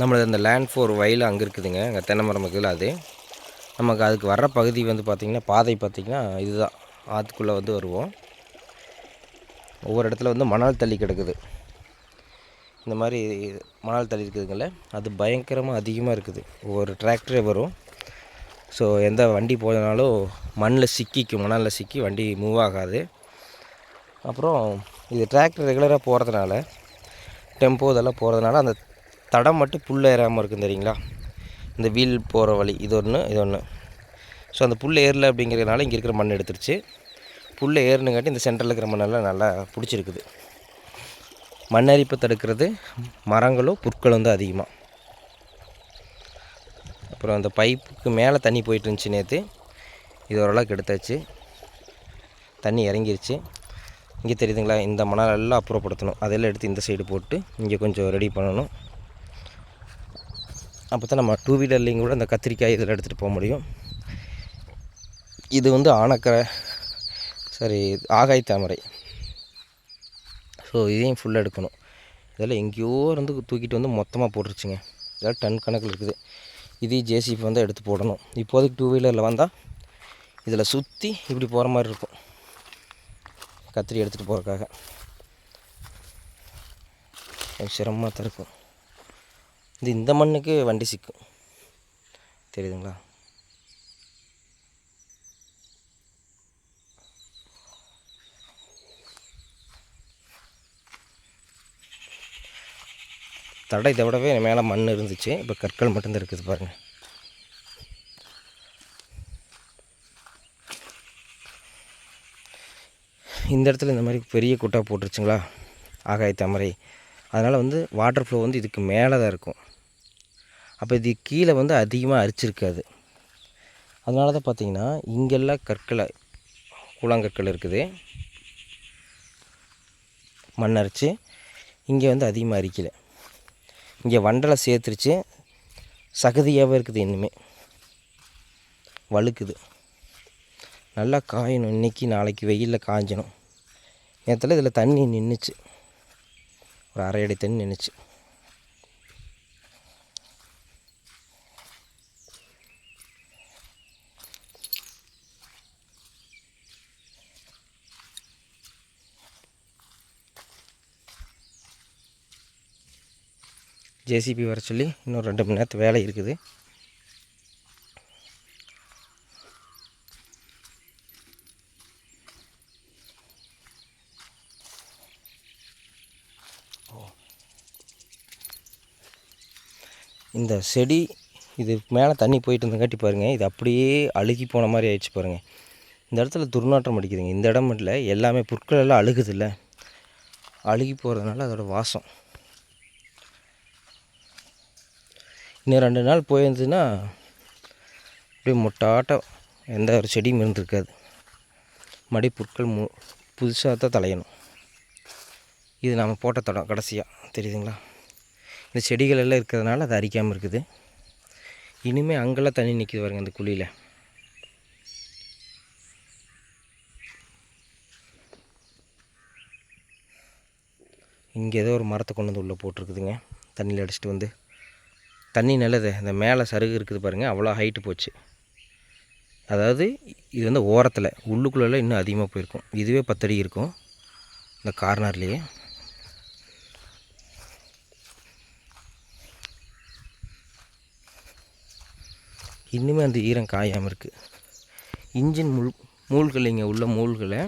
நம்மளது அந்த land four வயல் அங்கே இருக்குதுங்க. அங்கே தென்னை மரம் அது. நமக்கு அதுக்கு வர்ற பகுதி வந்து பார்த்திங்கன்னா பாதை பார்த்திங்கன்னா இதுதான். ஆற்றுக்குள்ளே வந்து வருவோம். ஒவ்வொரு இடத்துல வந்து மணல் தள்ளி கிடக்குது. இந்த மாதிரி மணல் தள்ளி இருக்குதுங்கள அது பயங்கரமாக அதிகமாக இருக்குது. ஒவ்வொரு டிராக்டரே வரும். ஸோ எந்த வண்டி போனாலும் மண்ணில் சிக்கிக்கும். மணலில் சிக்கி வண்டி மூவ் ஆகாது. அப்புறம் இது டிராக்டர் ரெகுலராக போகிறதுனால டெம்போ இதெல்லாம் போகிறதுனால அந்த தடம் மட்டும் புல் ஏறாமல் இருக்கும் தெரியுங்களா? இந்த வீல் போகிற வழி இது ஒன்று இது ஒன்று ஸோ அந்த புல் ஏறல அப்படிங்கிறதுனால இங்கே இருக்கிற மண் எடுத்துருச்சு. புல் ஏறுனுங்காட்டி இந்த சென்டரில் இருக்கிற மண்ணெல்லாம் நல்லா பிடிச்சிருக்குது. மண்ணரிப்பை தடுக்கிறது மரங்களும் புற்களும் தான் அதிகமாக அப்புறம் அந்த பைப்புக்கு மேலே தண்ணி போயிட்டு இருந்துச்சு நேற்று இது ஓரளவுக்கு எடுத்தாச்சு. தண்ணி இறங்கிருச்சு. இங்கே தெரியுதுங்களா? இந்த மணல் எல்லாம் அப்புறப்படுத்தணும். அதெல்லாம் எடுத்து இந்த சைடு போட்டு இங்கே கொஞ்சம் ரெடி பண்ணணும். அப்போ தான் நம்ம டூ வீலர்லேயும் கூட அந்த கத்திரிக்காய் இதில் எடுத்துகிட்டு போக முடியும். இது வந்து ஆனக்கரை சரி ஆகாய் தாமரை. ஸோ இதையும் ஃபுல்லாக எடுக்கணும். இதெல்லாம் எங்கேயோ இருந்து தூக்கிட்டு வந்து மொத்தமாக போட்டுருச்சுங்க. இதெல்லாம் டன் கணக்கில் இருக்குது. இதையும் ஜேசிபி வந்து எடுத்து போடணும். இப்போதைக்கு டூ வீலரில் வந்தால் இதில் சுற்றி இப்படி போகிற மாதிரி இருக்கும். கத்திரி எடுத்துகிட்டு போகிறக்காக சிரமமாக தான் இருக்கும். இது இந்த மண்ணுக்கு வண்டி சிக்கும். தெரியுதுங்களா? தடை இதை விடவே மேலே மண் இருந்துச்சு. இப்போ கற்கள் மட்டும்தான் இருக்குது பாருங்கள் இந்த இடத்துல இந்த மாதிரி பெரிய குட்டா போட்டுருச்சுங்களா? ஆகாய தாமரை. அதனால் வந்து வாட்டர் ஃப்ளோ வந்து இதுக்கு மேலே தான் இருக்கும். அப்போ இது கீழே வந்து அதிகமாக அரிச்சிருக்காது. அதனால தான் பார்த்திங்கன்னா இங்கெல்லாம் கற்களை கூழாங்கற்கள் இருக்குது. மண் அரிச்சு இங்கே வந்து அதிகமாக அரிக்கலை. இங்கே வண்டலை சேர்த்துருச்சு. சகதியாகவே இருக்குது இன்னுமே. வழுக்குது. நல்லா காயணும். இன்றைக்கி நாளைக்கு வெயிலில் காஞ்சணும். நேரத்தில் இதில் தண்ணி நின்றுச்சு ஒரு அரை அடி தண்ணி நினச்சி ஜேசிபி வர சொல்லி இன்னும் ரெண்டு மணி நேரத்து வேலை இருக்குது. இந்த செடி இது மேலே தண்ணி போயிட்டு இருந்தங்காட்டி பாருங்கள் இது அப்படியே அழுகி போன மாதிரி ஆயிடுச்சு பாருங்கள் இந்த இடத்துல துர்நாற்றம் அடிக்குதுங்க. இந்த இடம் இல்லை எல்லாமே புற்கள் எல்லாம் அழுகுது இல்லை அழுகி போகிறதுனால அதோடய வாசம். இன்னும் ரெண்டு நாள் போயிருந்துன்னா அப்படியே முட்டாட்டம் எந்த ஒரு செடியும் இருந்திருக்காது. மடி புற்கள் மு புதுசாக தான் தலையணும். இது நம்ம போட்ட தடம் கடைசியாக தெரியுதுங்களா? இந்த செடிகள் எல்லாம் இருக்கிறதுனால அது அரிக்காமல் இருக்குது. இனிமேல் அங்கெல்லாம் தண்ணி நிற்கிது பாருங்க அந்த குழியில். இங்கே ஏதோ ஒரு மரத்தை கொண்டு வந்து உள்ளே போட்டிருக்குதுங்க. தண்ணியில் அடிச்சிட்டு வந்து. தண்ணி நல்லது. இந்த மேலே சருகு இருக்குது பாருங்கள் அவ்வளோ ஹைட்டு போச்சு. அதாவது இது வந்து ஓரத்தில். உள்ளுக்குள்ளெல்லாம் இன்னும் அதிகமாக போயிருக்கும். இதுவே பத்தடி இருக்கும். இந்த கார்னர்லேயே இன்னுமே அந்த ஈரம் காயாமல் இருக்குது இன்ஜின் முள் மூழ்கள் இங்கே உள்ள மூழ்களை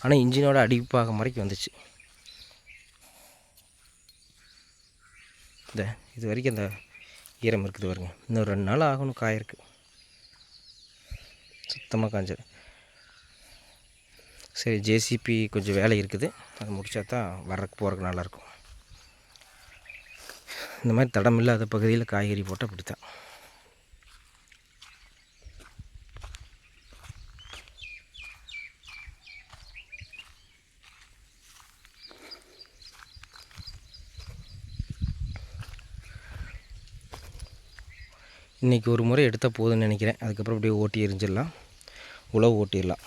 ஆனால் இன்ஜினோட அடிப்பாகம் வரைக்கும் வந்துச்சு. இந்த இது வரைக்கும் அந்த ஈரம் இருக்குது பாருங்க. இன்னும் ரெண்டு நாள் ஆகணும் காயிருக்கு சுத்தமாக காஞ்சது. சரி ஜேசிபி கொஞ்சம் வேலை இருக்குது. அது முடித்தா தான் வர்றக்கு போகிறக்கு நல்லாயிருக்கும் இந்த மாதிரி தடம் இல்லாத பகுதியில் காய்கறி போட்டால் அப்படி தான் இன்றைக்கி ஒரு முறை எடுத்தால் போதும்னு நினைக்கிறேன். அதுக்கப்புறம் அப்படியே ஓட்டி எரிஞ்சிடலாம் உழவு ஓட்டிடலாம்.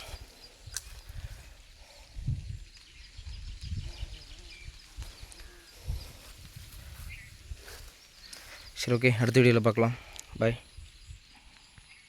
சரி ஓகே அடுத்த வீடியோவில் பார்க்கலாம். பாய்